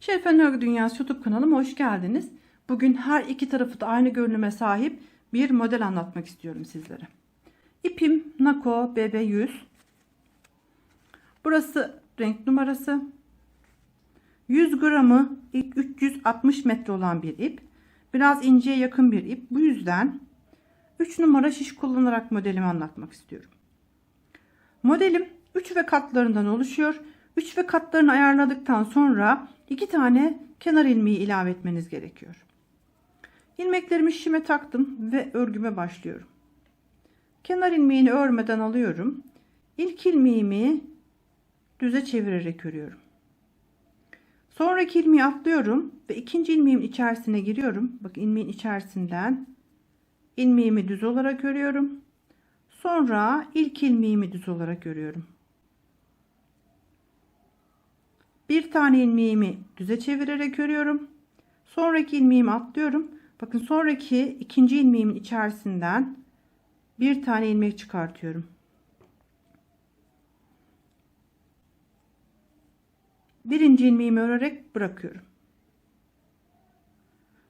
Şerifen Örgü Dünyası YouTube kanalıma hoş geldiniz. Bugün her iki tarafı da aynı görünüme sahip bir model anlatmak istiyorum sizlere. İpim Nako BB100. Burası renk numarası. 100 gramı ilk 360 metre olan bir ip. Biraz inceye yakın bir ip. Bu yüzden 3 numara şiş kullanarak modelimi anlatmak istiyorum. Modelim 3 ve katlarından oluşuyor. 3 ve katlarını ayarladıktan sonra 2 tane kenar ilmeği ilave etmeniz gerekiyor. İlmeklerimi şişime taktım ve örgüme başlıyorum. Kenar ilmeğini örmeden alıyorum. İlk ilmeğimi düze çevirerek örüyorum. Sonraki ilmeği atlıyorum ve ikinci ilmeğimin içerisine giriyorum. Bak ilmeğin içerisinden ilmeğimi düz olarak örüyorum. Sonra ilk ilmeğimi düz olarak örüyorum. Bir tane ilmeğimi düze çevirerek örüyorum. Sonraki ilmeğimi atlıyorum. Bakın sonraki ikinci ilmeğimin içerisinden bir tane ilmek çıkartıyorum. Birinci ilmeğimi örerek bırakıyorum.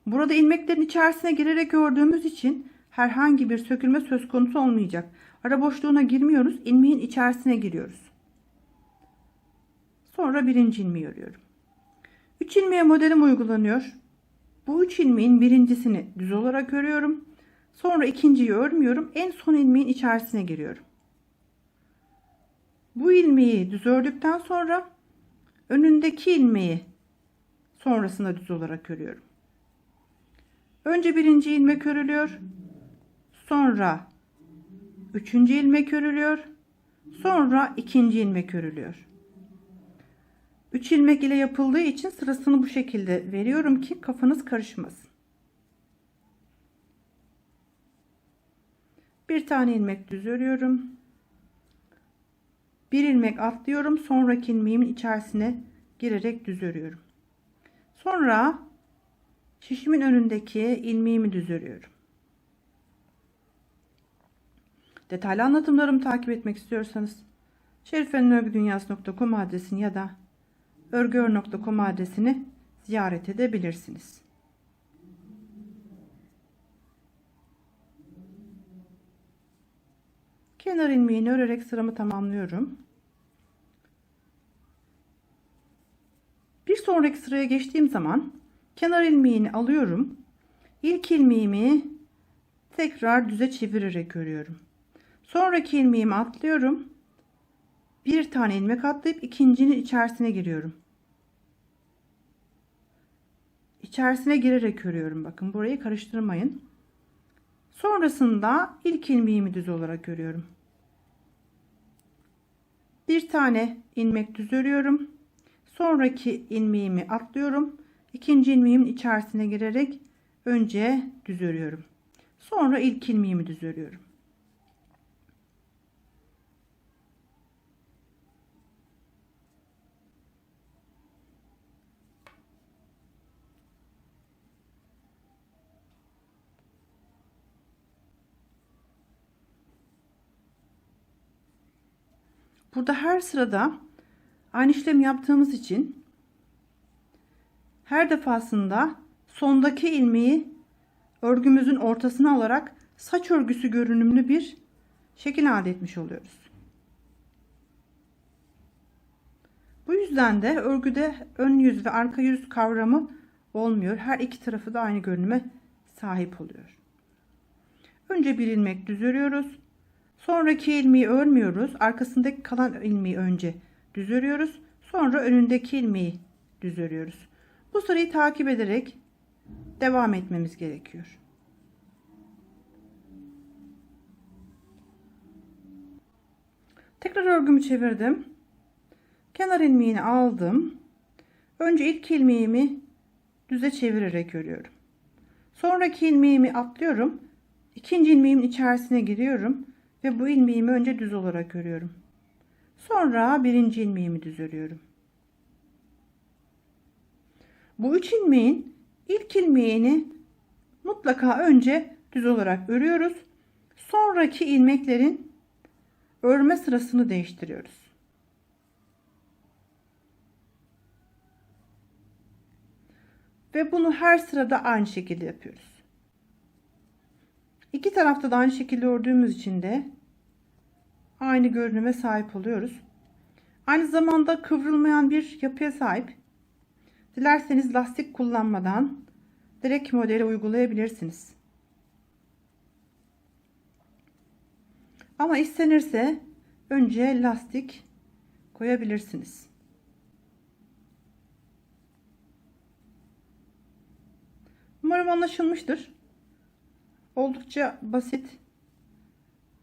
Burada ilmeklerin içerisine girerek ördüğümüz için herhangi bir sökülme söz konusu olmayacak. Ara boşluğuna girmiyoruz. ilmeğin içerisine giriyoruz. Sonra birinci ilmeği örüyorum. 3 ilmeğe modelim uygulanıyor. Bu 3 ilmeğin birincisini düz olarak örüyorum. Sonra ikinciyi örmüyorum. En son ilmeğin içerisine giriyorum. Bu ilmeği düz ördükten sonra önündeki ilmeği sonrasında düz olarak örüyorum. Önce birinci ilmek örülüyor. Sonra üçüncü ilmek örülüyor. Sonra ikinci ilmek örülüyor. 3 ilmek ile yapıldığı için sırasını bu şekilde veriyorum ki kafanız karışmasın. Bir tane ilmek düz örüyorum. Bir ilmek atlıyorum. Sonraki ilmeğimin içerisine girerek düz örüyorum. Sonra şişimin önündeki ilmeğimi düz örüyorum. Detaylı anlatımlarımı takip etmek istiyorsanız şerifenörgüdünyası.com adresini ya da örgüör.com adresini ziyaret edebilirsiniz. Kenar ilmeğini örerek sıramı tamamlıyorum. Bir sonraki sıraya geçtiğim zaman kenar ilmeğini alıyorum. İlk ilmeğimi tekrar düze çevirerek örüyorum. Sonraki ilmeğimi atlıyorum bir tane ilmek atlayıp ikincinin içerisine giriyorum. İçerisine girerek örüyorum. Bakın burayı karıştırmayın. Sonrasında ilk ilmeğimi düz olarak örüyorum. Bir tane ilmek düz örüyorum. Sonraki ilmeğimi atlıyorum. İkinci ilmeğimin içerisine girerek önce düz örüyorum. Sonra ilk ilmeğimi düz örüyorum. Burada her sırada aynı işlemi yaptığımız için her defasında sondaki ilmeği örgümüzün ortasına alarak saç örgüsü görünümlü bir şekil elde etmiş oluyoruz. Bu yüzden de örgüde ön yüz ve arka yüz kavramı olmuyor. Her iki tarafı da aynı görünüme sahip oluyor. Önce bir ilmek düz örüyoruz. Sonraki ilmeği örmüyoruz. Arkasındaki kalan ilmeği önce düz örüyoruz. Sonra önündeki ilmeği düz örüyoruz. Bu sırayı takip ederek devam etmemiz gerekiyor. Tekrar örgümü çevirdim. Kenar ilmeğini aldım. Önce ilk ilmeğimi düze çevirerek örüyorum. Sonraki ilmeğimi atlıyorum. İkinci ilmeğimin içerisine giriyorum ve bu ilmeğimi önce düz olarak örüyorum. Sonra birinci ilmeğimi düz örüyorum. Bu üç ilmeğin ilk ilmeğini mutlaka önce düz olarak örüyoruz. Sonraki ilmeklerin örme sırasını değiştiriyoruz. Ve bunu her sırada aynı şekilde yapıyoruz. İki tarafta da aynı şekilde ördüğümüz için de aynı görünüme sahip oluyoruz. Aynı zamanda kıvrılmayan bir yapıya sahip. Dilerseniz lastik kullanmadan direkt modeli uygulayabilirsiniz. Ama istenirse önce lastik koyabilirsiniz. Umarım anlaşılmıştır. Oldukça basit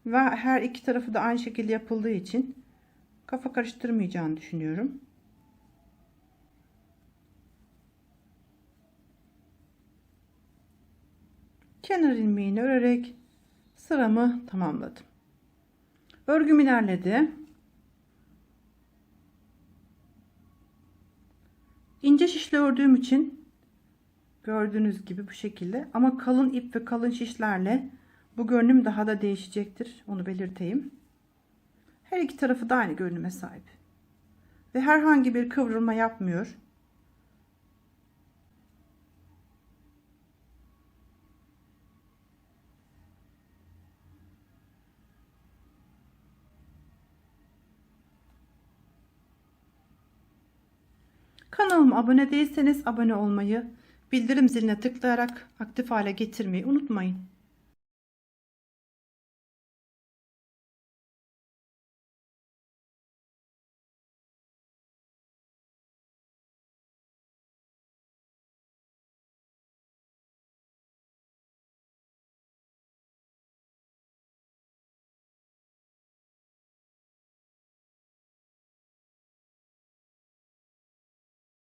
ve her iki tarafı da aynı şekilde yapıldığı için kafa karıştırmayacağını düşünüyorum. Kenar ilmeğini örerek sıramı tamamladım. Örgüm ilerledi. İnce şişle ördüğüm için gördüğünüz gibi bu şekilde ama kalın ip ve kalın şişlerle bu görünüm daha da değişecektir. Onu belirteyim. Her iki tarafı da aynı görünüme sahip. Ve herhangi bir kıvrılma yapmıyor. Kanalıma abone değilseniz abone olmayı, bildirim ziline tıklayarak aktif hale getirmeyi unutmayın.